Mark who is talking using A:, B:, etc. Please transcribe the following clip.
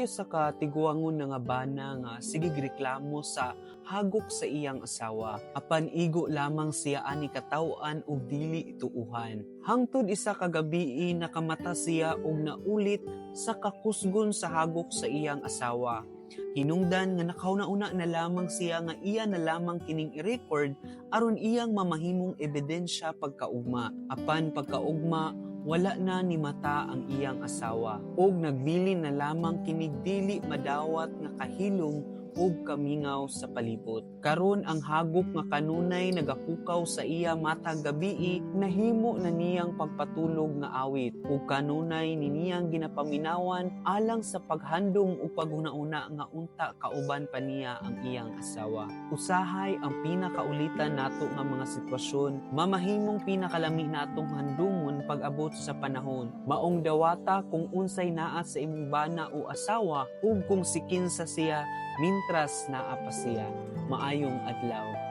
A: Walay usa ka tiguangon nga bana nga sige reklamo sa hagok sa iyang asawa. Apan igo lamang siya ani katawan ug dili ituuhan. Hangtod isa ka gabi nakamata siya og naulit sa kakusgon sa hagok sa iyang asawa. Hinungdan nga nakauna-una na lamang siya nga iya na lamang kining i-record aron iyang mamahimong ebidensya pagkaugma. Apan pagkaugma, wala na ni mata ang iyang asawa ug nagbilin na lamang kinig dili madawat nga kahilom ug kamingaw sa palibot. Karon ang hagok nga kanunay nagapukaw sa iya matag gabii nahimo na niyang pagpatulog nga awit ug kanunay ni niyang ginapaminawan alang sa paghandom o paghuna-una nga unta kauban pa niya ang iyang asawa. Usahay ang pinakaulitan nato nga mga sitwasyon mamahimong pinakalami natong handumon pag-abot sa panahon. Maong dawata kung unsay naa sa imong bana o asawa ug kung si kinsa siya mintras naa pa. Maayong adlaw.